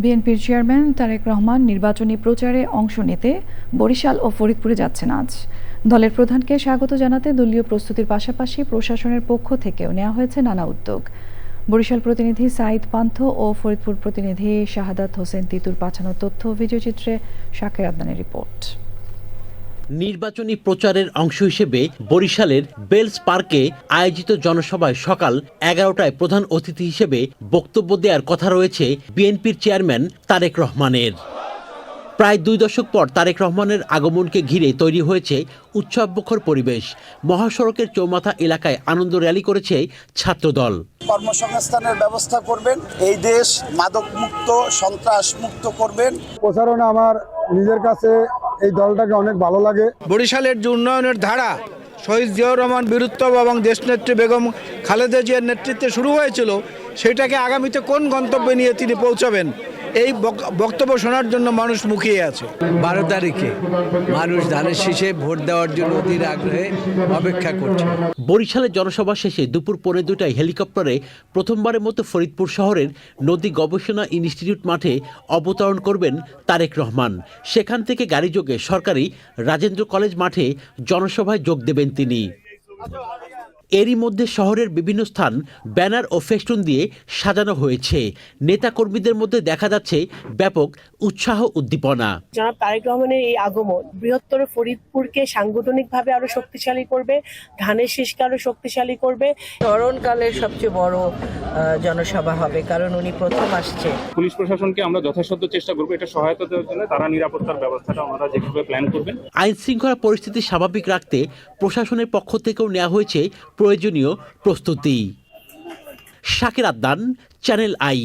বিএনপির চেয়ারম্যান তারেক রহমান নির্বাচনী প্রচারে অংশ নিতে বরিশাল ও ফরিদপুরে যাচ্ছেন আজ। দলের প্রধানকে স্বাগত জানাতে দলীয় প্রস্তুতির পাশাপাশি প্রশাসনের পক্ষ থেকেও নেওয়া হয়েছে নানা উদ্যোগ। বরিশাল প্রতিনিধি সাঈদ পান্থ ও ফরিদপুর প্রতিনিধি শাহাদাত হোসেন তিতুর পাঠানো তথ্য ভিডিওচিত্রে শাকের আদনানের রিপোর্ট। নির্বাচনী প্রচারের অংশ হিসেবে বরিশালের বেলস পার্কে আয়োজিত জনসভায় সকাল এগারোটায় প্রধান অতিথি হিসেবে বক্তব্য দেওয়ার কথা রয়েছে বিএনপির চেয়ারম্যান তারেক রহমানের। প্রায় দুই দশক পর তারেক রহমানের আগমনকে ঘিরে তৈরি হয়েছে উৎসবমুখর পরিবেশ। মহাসড়কের চৌমাথা এলাকায় আনন্দ র্যালি করেছে ছাত্রদল। কর্মসংস্থানের ব্যবস্থা করবেন এই দেশ মাদক মুক্ত সন্ত্রাস মুক্ত করবেন। প্রচারণা আমার নিজের কাছে এই দলটাকে অনেক ভালো লাগে। বরিশালের যে উন্নয়নের ধারা, শহীদ জিয়াউর রহমান বীরুত্তম এবং দেশনেত্রী বেগম খালেদা জিয়ার নেতৃত্বে শুরু হয়েছিল, সেটাকে আগামীতে কোন গন্তব্যে নিয়ে তিনি পৌঁছাবেন? এই বক- বক্তব্য শোনার জন্য মানুষ মুখিয়ে আছে। বারো তারিখে মানুষ ধানের শীষে ভোট দেওয়ার জন্য অধীর আগ্রহে অপেক্ষা করছে। বরিশালের জনসভা শেষে দুপুর পৌনে দুটায় হেলিকপ্টারে প্রথমবারের মতো ফরিদপুর শহরের নদী গবেষণা ইনস্টিটিউট মাঠে অবতরণ করবেন তারেক রহমান। সেখান থেকে গাড়িযোগে সরকারি রাজেন্দ্র কলেজ মাঠে জনসভায় যোগ দেবেন তিনি। এরই মধ্যে শহরের বিভিন্ন স্থান ব্যানার ও ফেস্টুন দিয়ে সাজানো হয়েছে। নেতাকর্মীদের মধ্যে দেখা যাচ্ছে ব্যাপক উৎসাহ উদ্দীপনা। জনাব তারেক রহমানের এই আগমন বৃহত্তর ফরিদপুরকে সাংগঠনিকভাবে আরও শক্তিশালী করবে ধানের শীষকে আরও শক্তিশালী করবে। স্মরণকালের সবচেয়ে বড় আহ, জনসভা হবে কারণ উনি প্রথম আসছে। পুলিশ প্রশাসনকে আমরা যথাসাধ্য চেষ্টা করব এটা সহায়তা দেওয়ার জন্য তারা নিরাপত্তার ব্যবস্থাটা ওনারা যেভাবে প্ল্যান করবেন। আইন শৃঙ্খলা পরিস্থিতি স্বাভাবিক রাখতে প্রশাসনের পক্ষ থেকেও নেওয়া হয়েছে প্রয়োজনীয় প্রস্তুতি। শাকির আদান চ্যানেল আই